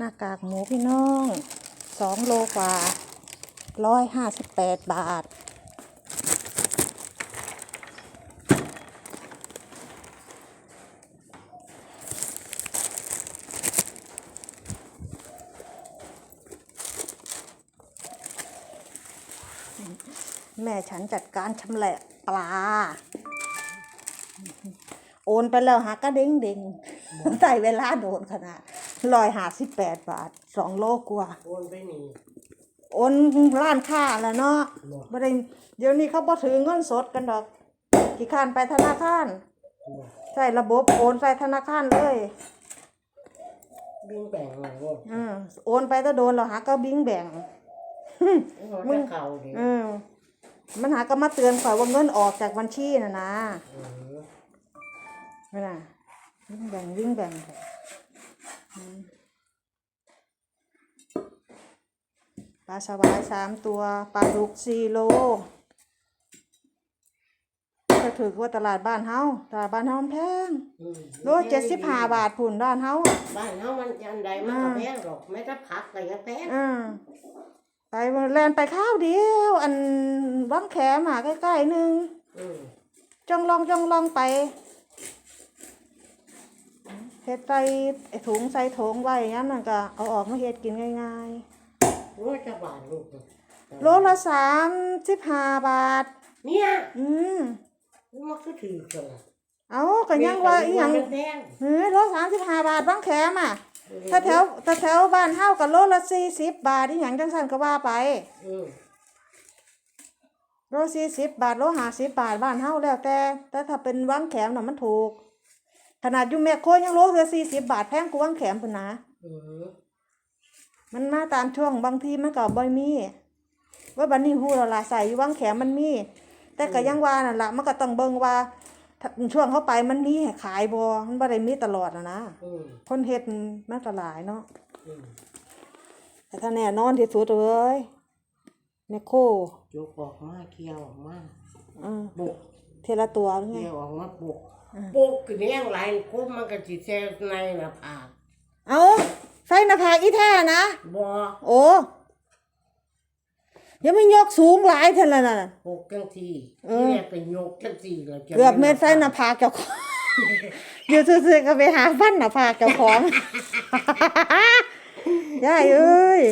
หน้ากากหมูพี่น้องสองโลกว่าร้อยห้าสิบแปดบาท แม่ฉันจัดการชำแหละปลา โอนไปแล้วหากระเด้งเด้งใส่เวลาโดนขนาด ร้อยห้าสิบแปดบาทสองโลกว่า โอนไปนี่โอนร้านค้าแล้วเนาะหมดบ่ได้เดี๋ยวนี้เขาบ่ถือเงินสดกันดอกขี้ข้านไปธนาคารหมดใส่ระบบโอนใส่ธนาคารเลยบิงแบ่งหน่อยโมดอืมโอนไปก็โดนแล้วหาก็บิ้งแบ่ง มึงเข่าดิอืมมันหาก็มาเตือนข่อยว่าเงินออกจากบัญชีน่ะนะเออนี่น่ะวิ่งแบ่งวิ่งแบ่งอืม ปลาสวายสามตัวปลาดุกสี่โลก็ถือว่าตลาดบ้านเฮาตลาดบ้านเฮามันแพงอืมโลเจ็ดสิบห้าบาทผุนบ้านเฮาอะบ้านเฮามันยันใดมันก็แพงหรอกไม่ถ้าผักก็ยังแพงอืมไปแลนไปข้าวเดียวอันบ้างแขมหาใกล้ๆหนึงอืมจ้องลองจ้องลองไป เฮ็ดใส่ไอ้ถุงใส่ถุงไว้อยันนั่นก็เอาออกมาเฮ็ดกินง่ายโอ้ยจะบาทลูกๆโลละสามสิบห้าบาท เนี่ยอืมมันก็ถือกันล่ะเอาก็ยังว่าอีหยังมันแพงเฮ้ยโลสามสิบห้าบาทบ้างแขมอะถ้าแถวถ้าแถวบ้านเฮากับโลละสี่สิบบาทอีหยังจังซั่นก็ว่าไปอืมโลสี่สิบบาทโลห้าสิบบาทบ้านเฮาแล้วแต่ แต่ถ้าเป็นวางแขมน่ะมันถูก ขนาดอยู่แม่โคยังโลเทือสี่สิบบาทแพงกว่าวางแขมพุ่นนะอืมมันมาตามช่วงบางทีมันก็บ่มี ว่าบัดนี้ฮู้แล้วล่ะใส่อยู่วางแขมมันมี แต่ก็ยังว่านั่นล่ะมันก็ต้องเบิ่งว่าถ้าช่วงเข้าไปมันมีให้ขายบ่มันบ่ได้มีตลอดนะนะอืมคนเฮ็ดมันก็หลายเนาะอืมแต่ถ้าแน่นอนที่สุดเอ้ยแม่โคยกออกมาเคี่ยวออกมาเออบุกเทละตัวหรือไงเคี่ยวออกมาบุก บุกคือเนี่ยหลายกุมมันก็สิแซ่ในหน้าผากเอาใส่หน้าผากอีแท้นะบ่โอ้ยังไม่ยกสูงหลายเท่านั้นน่ะบุกจังซี่เออเนี่ยเป็นยกจังซี่แล้วเกือบเม็ดใส่หน้าผากเจ้าของอยู่ซื่อๆก็ไปหาฟันหน้าผากเจ้าของ ยายเอ้ย